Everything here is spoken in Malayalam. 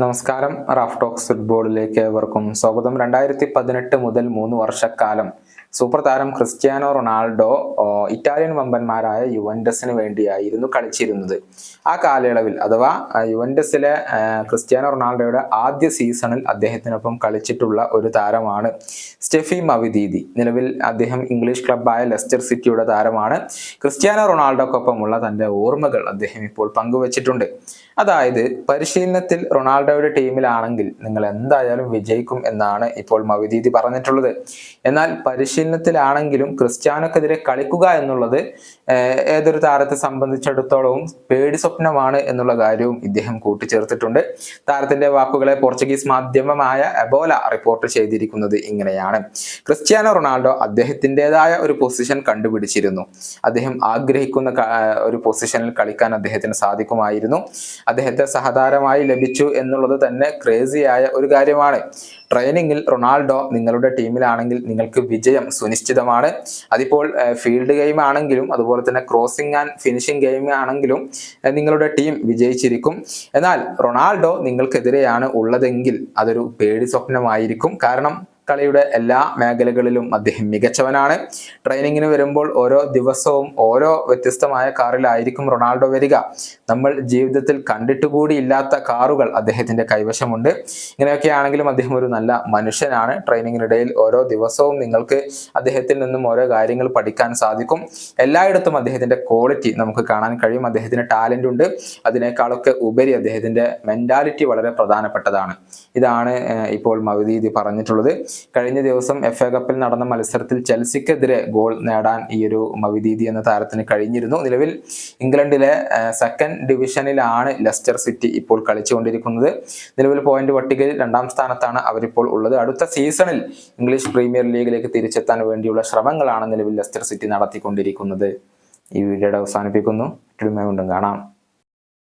നമസ്കാരം. റാഫ് ടോക്സ് ഫുട്ബോളിലേക്ക് ഏവർക്കും സ്വാഗതം. രണ്ടായിരത്തി പതിനെട്ട് മുതൽ മൂന്ന് വർഷക്കാലം സൂപ്പർ താരം ക്രിസ്ത്യാനോ റൊണാൾഡോ ഇറ്റാലിയൻ വമ്പന്മാരായ യുവൻഡസിന് വേണ്ടിയായിരുന്നു കളിച്ചിരുന്നത്. ആ കാലയളവിൽ അഥവാ യുവൻഡസിലെ ക്രിസ്ത്യാനോ റൊണാൾഡോയുടെ ആദ്യ സീസണിൽ അദ്ദേഹത്തിനൊപ്പം കളിച്ചിട്ടുള്ള ഒരു താരമാണ് സ്റ്റെഫി മവിദീദി. നിലവിൽ അദ്ദേഹം ഇംഗ്ലീഷ് ക്ലബ്ബായ ലെസ്റ്റർ സിറ്റിയുടെ താരമാണ്. ക്രിസ്ത്യാനോ റൊണാൾഡോക്കൊപ്പമുള്ള തന്റെ ഓർമ്മകൾ അദ്ദേഹം ഇപ്പോൾ പങ്കുവച്ചിട്ടുണ്ട്. അതായത് പരിശീലനത്തിൽ റൊണാൾഡോയുടെ ടീമിലാണെങ്കിൽ നിങ്ങൾ എന്തായാലും വിജയിക്കും എന്നാണ് ഇപ്പോൾ മവിദീതി പറഞ്ഞിട്ടുള്ളത്. എന്നാൽ പരിശീലനത്തിലാണെങ്കിലും ക്രിസ്ത്യാനോക്കെതിരെ കളിക്കുക എന്നുള്ളത് ഏതൊരു താരത്തെ സംബന്ധിച്ചിടത്തോളവും പേടി സ്വപ്നമാണ് എന്നുള്ള കാര്യവും ഇദ്ദേഹം കൂട്ടിച്ചേർത്തിട്ടുണ്ട്. താരത്തിന്റെ വാക്കുകളെ പോർച്ചുഗീസ് മാധ്യമമായ എബോല റിപ്പോർട്ട് ചെയ്തിരിക്കുന്നത് ഇങ്ങനെയാണ്. ക്രിസ്ത്യാനോ റൊണാൾഡോ അദ്ദേഹത്തിന്റെതായ ഒരു പൊസിഷൻ കണ്ടുപിടിച്ചിരുന്നു. അദ്ദേഹം ആഗ്രഹിക്കുന്ന ഒരു പൊസിഷനിൽ കളിക്കാൻ അദ്ദേഹത്തിന് സാധിക്കുമായിരുന്നു. അദ്ദേഹത്തെ സഹതാരമായി ലഭിച്ചു എന്നുള്ളത് തന്നെ ക്രേസിയായ ഒരു കാര്യമാണ്. ട്രെയിനിങ്ങിൽ റൊണാൾഡോ നിങ്ങളുടെ ടീമിലാണെങ്കിൽ നിങ്ങൾക്ക് വിജയം സുനിശ്ചിതമാണ്. അതിപ്പോൾ ഫീൽഡ് ഗെയിം ആണെങ്കിലും അതുപോലെ തന്നെ ക്രോസിംഗ് ആൻഡ് ഫിനിഷിംഗ് ഗെയിം ആണെങ്കിലും നിങ്ങളുടെ ടീം വിജയിച്ചിരിക്കും. എന്നാൽ റൊണാൾഡോ നിങ്ങൾക്കെതിരെയാണ് ഉള്ളതെങ്കിൽ അതൊരു പേടി സ്വപ്നമായിരിക്കും. കാരണം കളിയുടെ എല്ലാ മേഖലകളിലും അദ്ദേഹം മികച്ചവനാണ്. ട്രെയിനിങ്ങിന് വരുമ്പോൾ ഓരോ ദിവസവും ഓരോ വ്യത്യസ്തമായ കാറിലായിരിക്കും റൊണാൾഡോ വരിക. നമ്മൾ ജീവിതത്തിൽ കണ്ടിട്ട് കൂടി ഇല്ലാത്ത കാറുകൾ അദ്ദേഹത്തിന്റെ കൈവശമുണ്ട്. ഇങ്ങനെയൊക്കെ ആണെങ്കിലും അദ്ദേഹം ഒരു നല്ല മനുഷ്യനാണ്. ട്രെയിനിങ്ങിനിടയിൽ ഓരോ ദിവസവും നിങ്ങൾക്ക് അദ്ദേഹത്തിൽ നിന്നും ഓരോ കാര്യങ്ങൾ പഠിക്കാൻ സാധിക്കും. എല്ലായിടത്തും അദ്ദേഹത്തിന്റെ ക്വാളിറ്റി നമുക്ക് കാണാൻ കഴിയും. അദ്ദേഹത്തിന് ടാലന്റ് ഉണ്ട്. അതിനേക്കാളൊക്കെ ഉപരി അദ്ദേഹത്തിന്റെ മെന്റാലിറ്റി വളരെ പ്രധാനപ്പെട്ടതാണ്. ഇതാണ് ഇപ്പോൾ മവദീദി പറഞ്ഞിട്ടുള്ളത്. കഴിഞ്ഞ ദിവസം എഫ് എ കപ്പിൽ നടന്ന മത്സരത്തിൽ ചെൽസിക്കെതിരെ ഗോൾ നേടാൻ ഈ ഒരു മവിദീദി എന്ന താരത്തിന് കഴിഞ്ഞിരുന്നു. നിലവിൽ ഇംഗ്ലണ്ടിലെ സെക്കൻഡ് ഡിവിഷനിലാണ് ലെസ്റ്റർ സിറ്റി ഇപ്പോൾ കളിച്ചുകൊണ്ടിരിക്കുന്നത്. നിലവിൽ പോയിന്റ് പട്ടികയിൽ രണ്ടാം സ്ഥാനത്താണ് അവരിപ്പോൾ ഉള്ളത്. അടുത്ത സീസണിൽ ഇംഗ്ലീഷ് പ്രീമിയർ ലീഗിലേക്ക് തിരിച്ചെത്താൻ വേണ്ടിയുള്ള ശ്രമങ്ങളാണ് നിലവിൽ ലെസ്റ്റർ സിറ്റി നടത്തിക്കൊണ്ടിരിക്കുന്നത്. ഈ വീഡിയോയുടെ അവസാനിപ്പിക്കുന്നു. കാണാം.